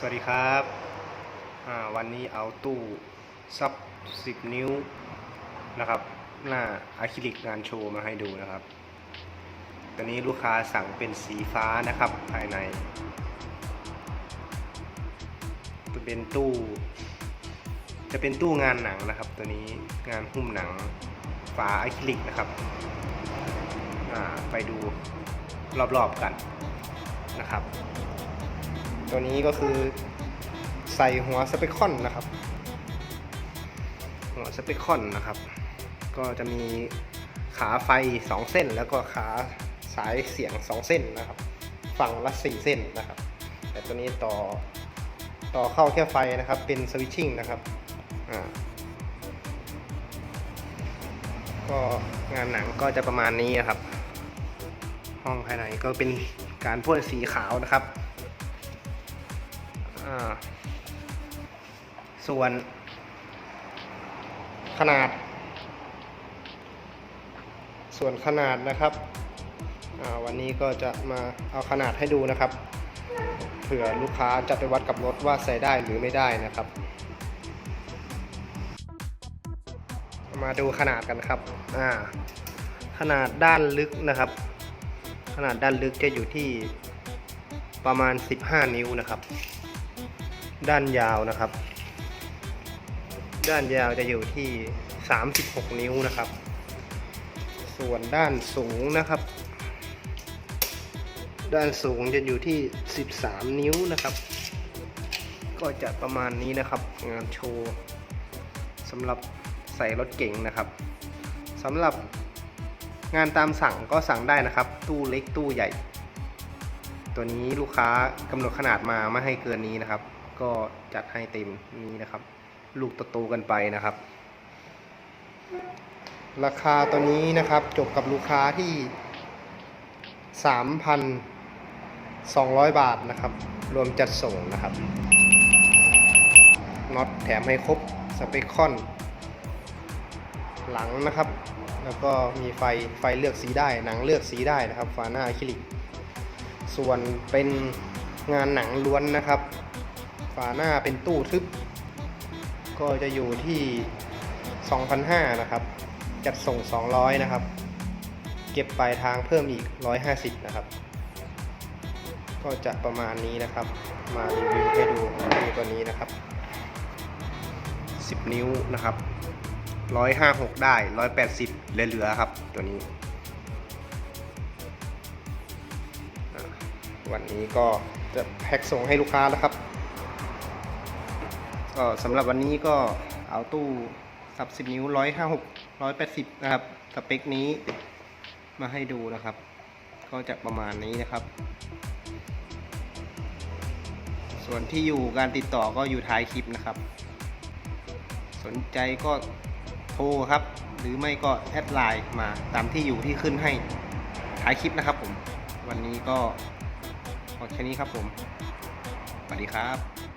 สวัสดีครับวันนี้เอาตู้ซับ 10 นิ้วนะครับ หน้าอะคริลิกงานโชว์มาให้ดูนะครับตัวนี้ลูกค้าสั่งเป็นสีฟ้านะครับภายในจะเป็นตู้ จะเป็นตู้งานหนังนะครับ ตัวนี้งานหุ้มหนังฝาอะคริลิกนะครับไปดูรอบๆกันนะครับ ตัวนี้ก็คือใส่หัวสเปคคอนนะครับ หัวสเปคคอนนะครับ ก็จะมีขาไฟ 2 เส้น แล้วก็ขาสายเสียง 2 เส้นนะครับ ฝั่งละ 4 เส้นนะครับ แต่ตัวนี้ต่อต่อเข้าแค่ไฟนะครับ เป็นสวิตชิ่งนะครับอ่าก็งานหนังก็จะประมาณนี้นะครับ ห้องภายในก็เป็นการพ่นสีขาวนะครับ ส่วน ขนาด ส่วนขนาดนะครับ วันนี้ก็จะมาเอาขนาดให้ดูนะครับ เผื่อลูกค้าจะไปวัดกับรถว่าใส่ได้หรือไม่ได้นะครับ มาดูขนาดกันครับขนาดด้านลึกนะครับ ขนาดด้านลึกจะอยู่ที่ประมาณ 15 นิ้วนะครับ ด้านยาวนะครับ ด้านยาวจะอยู่ที่ 36 นิ้วนะครับ ส่วนด้านสูงนะครับ ด้านสูงจะอยู่ที่ 13 นิ้วนะครับ ก็จะประมาณนี้นะครับ งานโชว์สำหรับใส่รถเก๋งนะครับสำหรับงานตามสั่งก็สั่งได้นะครับ ตู้เล็กตู้ใหญ่ ตัวนี้ลูกค้ากำหนดขนาดมาไม่ให้เกินนี้นะครับ ก็จัดให้เต็มนี้นะครับ ลูกโตๆกันไปนะครับ ราคาตัวนี้นะครับจบกับลูกค้าที่ 3,200 บาทนะครับ รวมจัดส่งนะครับน็อตแถมให้ครบสเปคคอน หลังนะครับ แล้วก็มีไฟไฟเลือกสีได้หนังเลือกสีได้นะครับ ฝาหน้าอะคริลิก ส่วนเป็นงานหนังล้วนนะครับ ฝาหน้าเป็นตู้ทึบ ก็จะอยู่ที่ 2,500 นะครับ จัดส่ง 200 นะครับ เก็บปลายทางเพิ่มอีก 150 นะครับ ก็จะประมาณนี้นะครับ มารีวิวให้ดูดูตัวนี้นะครับ 10 นิ้วนะครับ 156 ได้ 180 เหลือๆครับตัวนี้วันนี้ก็จะแพ็คส่งให้ลูกค้าแล้วครับ ก็สำหรับวันนี้ก็เอาตู้สับสิบนิ้วร้อยห้าหกร้อยแปดสิบนะครับสเปคนี้มาให้ดูนะครับ ก็จะประมาณนี้นะครับ ส่วนที่อยู่การติดต่อก็อยู่ท้ายคลิปนะครับ สนใจก็โทรครับ หรือไม่ก็แอดไลน์มาตามที่อยู่ที่ขึ้นให้ท้ายคลิปนะครับผม วันนี้ก็พอแค่นี้ครับผมสวัสดีครับ